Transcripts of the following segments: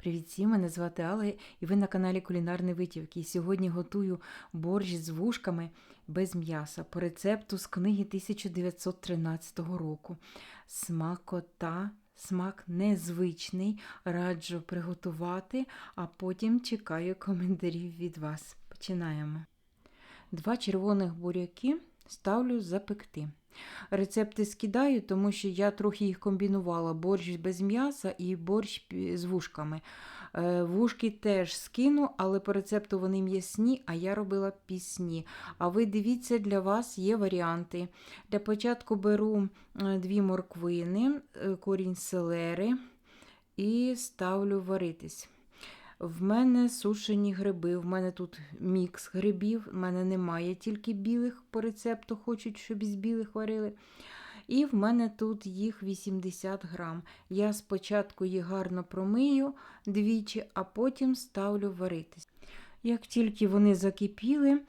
Привіт всім, мене звати Алла, і ви на каналі Кулінарні Витівки. І Сьогодні готую борщ з вушками без м'яса по рецепту з книги 1913 року. Смакота, смак незвичний. Раджу приготувати, а потім чекаю коментарів від вас. Починаємо. Два червоних буряки ставлю запекти. Рецепти скидаю, тому що я трохи їх комбінувала: борщ без м'яса і борщ з вушками. Е, Вушки теж скину, але по рецепту вони м'ясні, а я робила пісні. А ви дивіться, для вас є варіанти. Для початку беру е, дві морквини, е, корінь селери і ставлю варитись. В мене сушені гриби, в мене тут мікс грибів, в мене немає тільки білих по рецепту, хочуть, щоб із білих варили. І в мене тут їх 80 грам. Я спочатку їх гарно промию двічі, а потім ставлю варитись. Як тільки вони закипіли,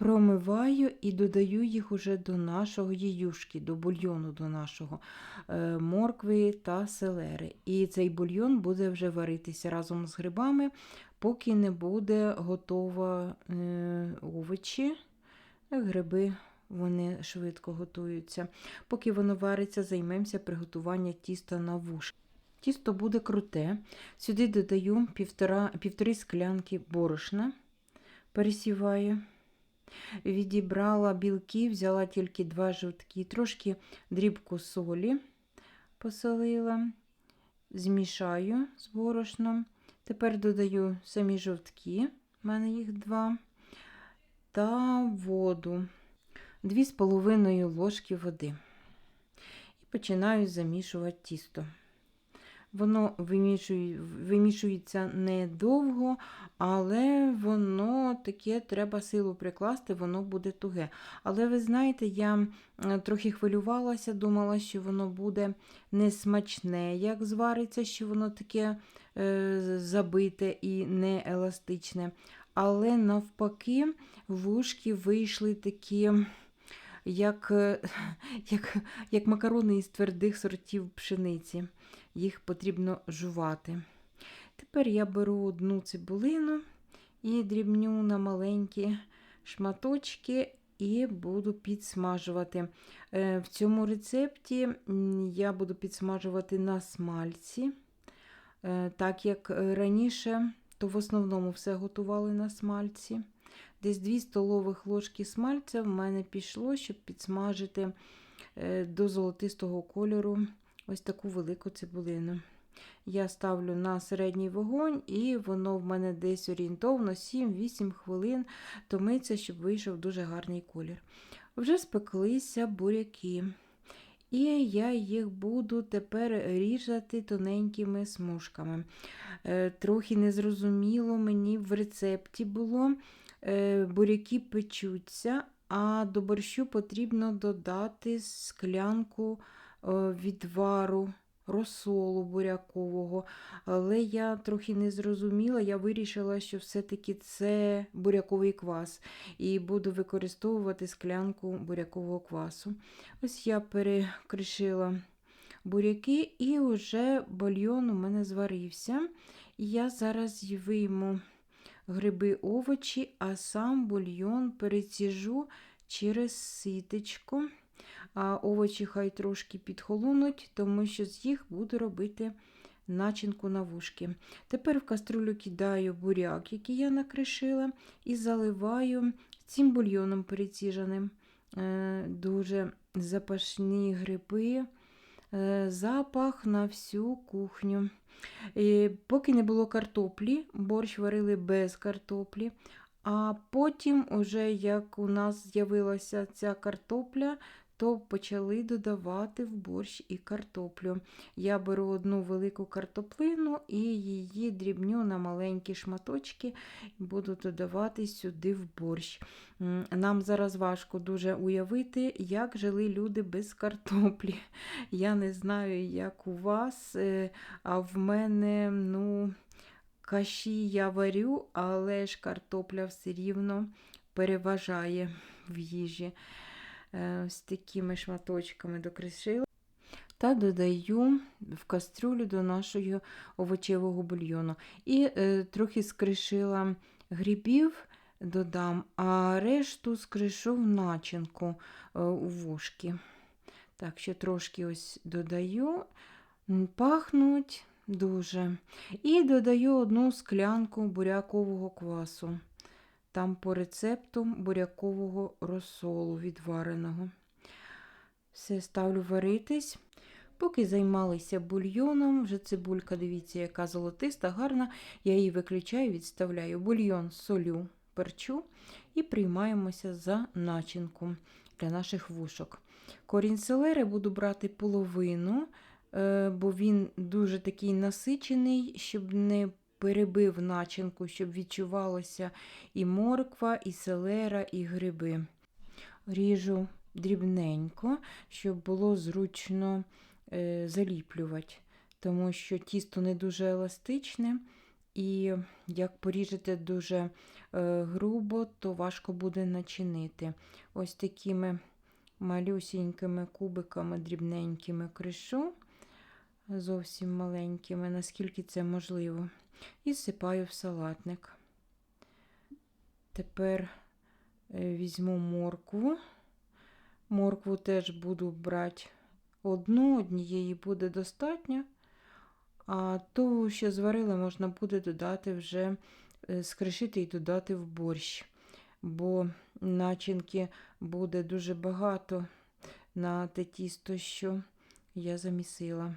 промиваю і додаю їх уже до нашого яюшки, до бульйону до нашого е, моркви та селери. І цей бульйон буде вже варитися разом з грибами, поки не буде готова е, овочі. Гриби вони швидко готуються. Поки воно вариться, займемося приготуванням тіста на вуш. Тісто буде круте. Сюди додаю півтора, півтори склянки борошна, пересіваю. Відібрала білки, взяла тільки два жовтки, трошки дрібку солі посолила, змішаю з борошном. Тепер додаю самі жовтки, в мене їх два, та воду, 2,5 ложки води. І починаю замішувати тісто. Воно вимішує, вимішується недовго, але воно таке треба силу прикласти, воно буде туге. Але ви знаєте, я трохи хвилювалася, думала, що воно буде несмачне, як звариться, що воно таке е, забите і не еластичне. Але навпаки, вушки вийшли такі. Як, е, як, як макарони із твердих сортів пшениці їх потрібно жувати. Тепер я беру одну цибулину і дрібню на маленькі шматочки і буду підсмажувати. Е, В цьому рецепті я буду підсмажувати на смальці, Е, так як е, раніше, то в основному все готували на смальці. Десь 2 столових ложки смальця в мене пішло, щоб підсмажити до золотистого кольору ось таку велику цибулину. Я ставлю на середній вогонь, і воно в мене десь орієнтовно 7-8 хвилин томиться, щоб вийшов дуже гарний колір. Вже спеклися буряки. І я їх буду тепер різати тоненькими смужками. Е, Трохи незрозуміло мені в рецепті було. Е, Буряки печуться, а до борщу потрібно додати склянку відвару розсолу бурякового. Але я трохи не зрозуміла, я вирішила, що все-таки це буряковий квас, і буду використовувати склянку бурякового квасу. Ось я перекришила буряки, і вже бульйон у мене зварився. Я зараз вийму гриби овочі, а сам бульйон переціжу через ситечко. А овочі хай трошки підхолонуть, тому що з їх буду робити начинку на вушки. Тепер в каструлю кидаю буряк, який я накришила, і заливаю цим бульйоном переціженим. Е, Дуже запашні гриби, е, запах на всю кухню. І Поки не було картоплі, борщ варили без картоплі. А потім, уже як у нас з'явилася ця картопля, то почали додавати в борщ і картоплю. Я беру одну велику картоплину і її дрібню на маленькі шматочки буду додавати сюди в борщ. Нам зараз важко дуже уявити, як жили люди без картоплі. Я не знаю, як у вас, е, а в мене, ну. Каші я варю, але ж картопля все рівно переважає в їжі. Е, Ось такими шматочками докришила. та додаю в кастрюлю до нашого овочевого бульйону. І е, трохи скришила грибів додам, а решту скришу в начинку е, у вушки. Так, ще трошки ось додаю, пахнуть дуже. І додаю одну склянку бурякового квасу. Там по рецепту бурякового розсолу відвареного. Все ставлю варитись. Поки займалися бульйоном, вже цибулька, дивіться, яка золотиста, гарна. Я її виключаю, відставляю. Бульйон солю, перчу і приймаємося за начинку для наших вушок. Корінь селери буду брати половину, е, бо він дуже такий насичений, щоб не перебив начинку, щоб відчувалося і морква, і селера, і гриби. Ріжу дрібненько, щоб було зручно е, заліплювати, тому що тісто не дуже еластичне, і як поріжете дуже е, грубо, то важко буде начинити. Ось такими малюсінькими кубиками дрібненькими кришу, зовсім маленькими, наскільки це можливо, і сипаю в салатник. Тепер е, візьму моркву. Моркву теж буду брати одну, однієї буде достатньо. А ту, що зварили, можна буде додати вже, е, скришити і додати в борщ, бо начинки буде дуже багато на те тісто, що я замісила.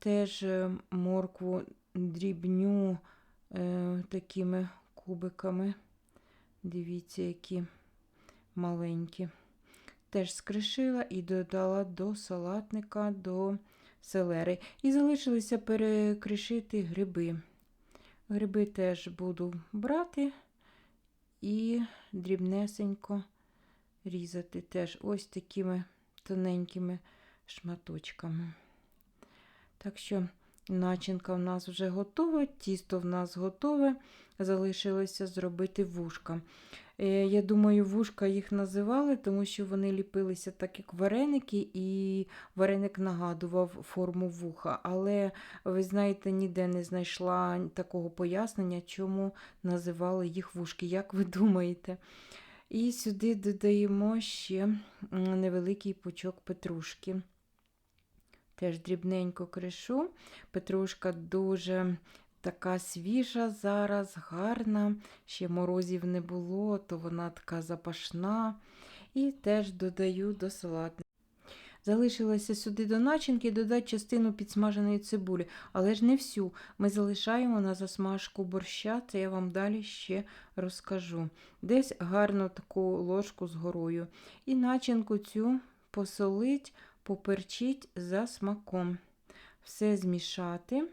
Теж е, моркву дрібню е, такими кубиками. Дивіться, які маленькі. Теж скришила і додала до салатника, до селери. І залишилося перекришити гриби. Гриби теж буду брати і дрібнесенько різати теж ось такими тоненькими шматочками. Так що начинка в нас вже готова, тісто в нас готове. Залишилося зробити вушка. Е, Я думаю, вушка їх називали, тому що вони ліпилися так, як вареники, і вареник нагадував форму вуха. Але, ви знаєте, ніде не знайшла такого пояснення, чому називали їх вушки. Як ви думаєте? І сюди додаємо ще невеликий пучок петрушки. Теж дрібненько кришу. Петрушка дуже така свіжа зараз, гарна. Ще морозів не було, то вона така запашна. І теж додаю до салату. Залишилося сюди до начинки додати частину підсмаженої цибулі, але ж не всю. Ми залишаємо на засмажку борща, це я вам далі ще розкажу. Десь гарно таку ложку з горою. І начинку цю посолить, поперчить за смаком. Все змішати.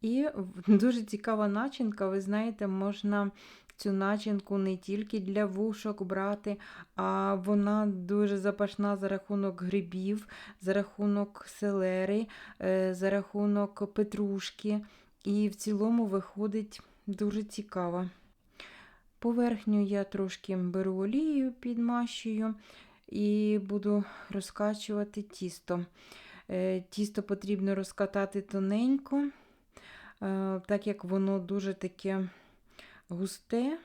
І дуже цікава начинка, ви знаєте, можна цю начинку не тільки для вушок брати, а вона дуже запашна за рахунок грибів, за рахунок селери, е, за рахунок петрушки. І в цілому виходить дуже цікаво. Поверхню я трошки беру олією, підмащую і буду розкачувати тісто. Е, Тісто потрібно розкатати тоненько, е, так як воно дуже таке густе,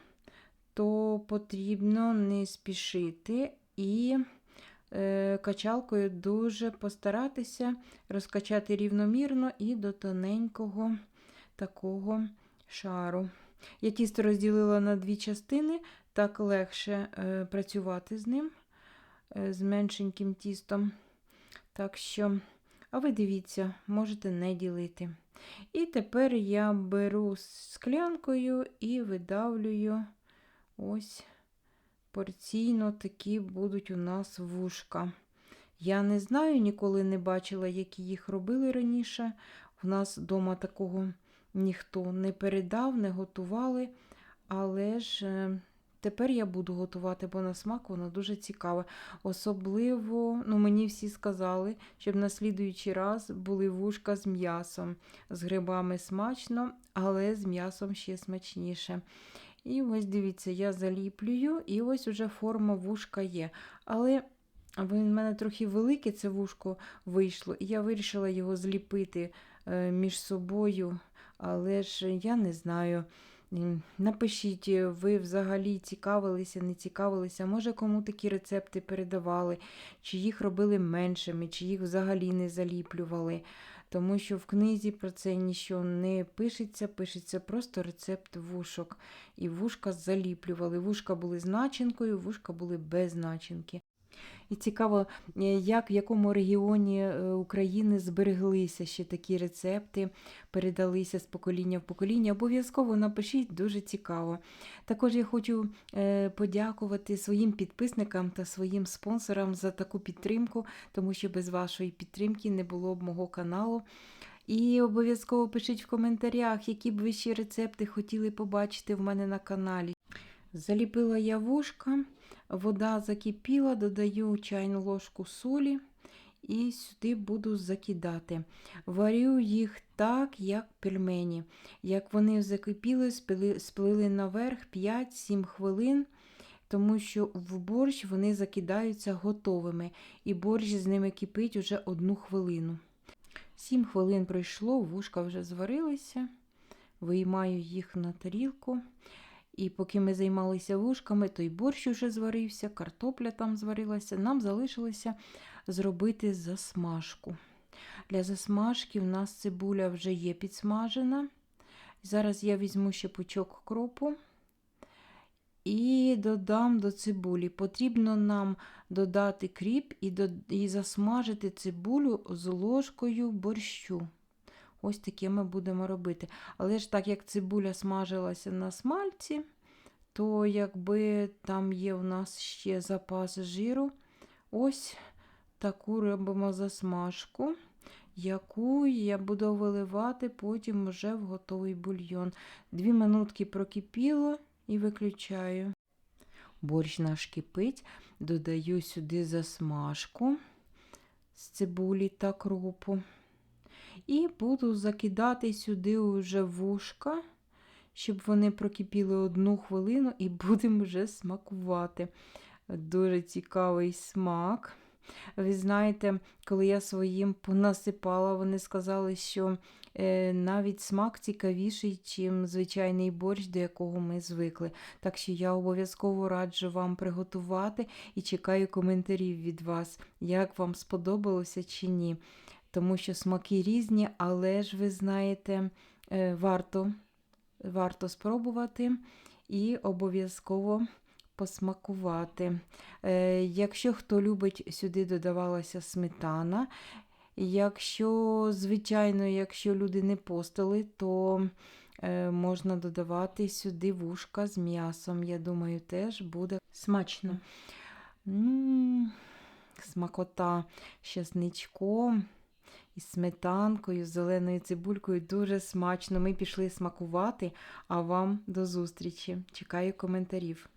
то потрібно не спішити і е, качалкою дуже постаратися розкачати рівномірно і до тоненького такого шару. Я тісто розділила на дві частини, так легше працювати з ним, з меншеньким тістом. Так що, а ви дивіться, можете не ділити. І тепер я беру склянкою і видавлюю ось порційно такі будуть у нас вушка. Я не знаю, ніколи не бачила, які їх робили раніше. У нас вдома такого ніхто не передав, не готували. Але ж е, тепер я буду готувати, бо на смак воно дуже цікаве. Особливо, ну мені всі сказали, щоб на слідуючий раз були вушка з м'ясом. З грибами смачно, але з м'ясом ще смачніше. І ось дивіться, я заліплюю, і ось уже форма вушка є. Але в мене трохи велике це вушко вийшло, і я вирішила його зліпити е, між собою, але ж я не знаю. Напишіть, е, ви взагалі цікавилися, не цікавилися, може кому такі рецепти передавали, чи їх робили меншими, чи їх взагалі не заліплювали. Тому що в книзі про це нічого не пишеться, пишеться просто рецепт вушок. І вушка заліплювали. Вушка були з начинкою, вушка були без начинки. І цікаво, е, як в якому регіоні е, України збереглися ще такі рецепти, передалися з покоління в покоління. Обов'язково напишіть, дуже цікаво. Також я хочу е, подякувати своїм підписникам та своїм спонсорам за таку підтримку, тому що без вашої підтримки не було б мого каналу. І обов'язково пишіть в коментарях, які б ви ще рецепти хотіли побачити в мене на каналі. Заліпила я вушка, вода закипіла, додаю чайну ложку солі і сюди буду закидати. Варю їх так, як пельмені. Як вони закипіли, сплили наверх 5-7 хвилин, тому що в борщ вони закидаються готовими, і борщ з ними кипить уже одну хвилину. 7 хвилин пройшло, вушка вже зварилися, виймаю їх на тарілку. І поки ми займалися вушками, той борщ уже зварився, картопля там зварилася. Нам залишилося зробити засмажку. Для засмажки в нас цибуля вже є підсмажена. Зараз я візьму ще пучок кропу і додам до цибулі. Потрібно нам додати кріп і, і засмажити цибулю з ложкою борщу. Ось таке ми будемо робити. Але ж так як цибуля смажилася на смальці, то якби там є в нас ще запас жиру, ось таку робимо засмажку, яку я буду виливати потім вже в готовий бульйон. Дві минутки прокипіло і виключаю. Борщ наш кипить, додаю сюди засмажку з цибулі та кропу. І буду закидати сюди вже вушка, щоб вони прокипіли одну хвилину і будемо вже смакувати. Дуже цікавий смак. Ви знаєте, коли я своїм понасипала, вони сказали, що е, навіть смак цікавіший, ніж звичайний борщ, до якого ми звикли. Так що я обов'язково раджу вам приготувати і чекаю коментарів від вас, як вам сподобалося чи ні тому що смаки різні, але ж ви знаєте, е, варто, варто спробувати і обов'язково посмакувати. Е, Якщо хто любить, сюди додавалася сметана. Якщо, звичайно, якщо люди не постили, то е, можна додавати сюди вушка з м'ясом. Я думаю, теж буде смачно. М, Смакота з чесничком із сметанкою, з зеленою цибулькою. Дуже смачно. Ми пішли смакувати, а вам до зустрічі. Чекаю коментарів.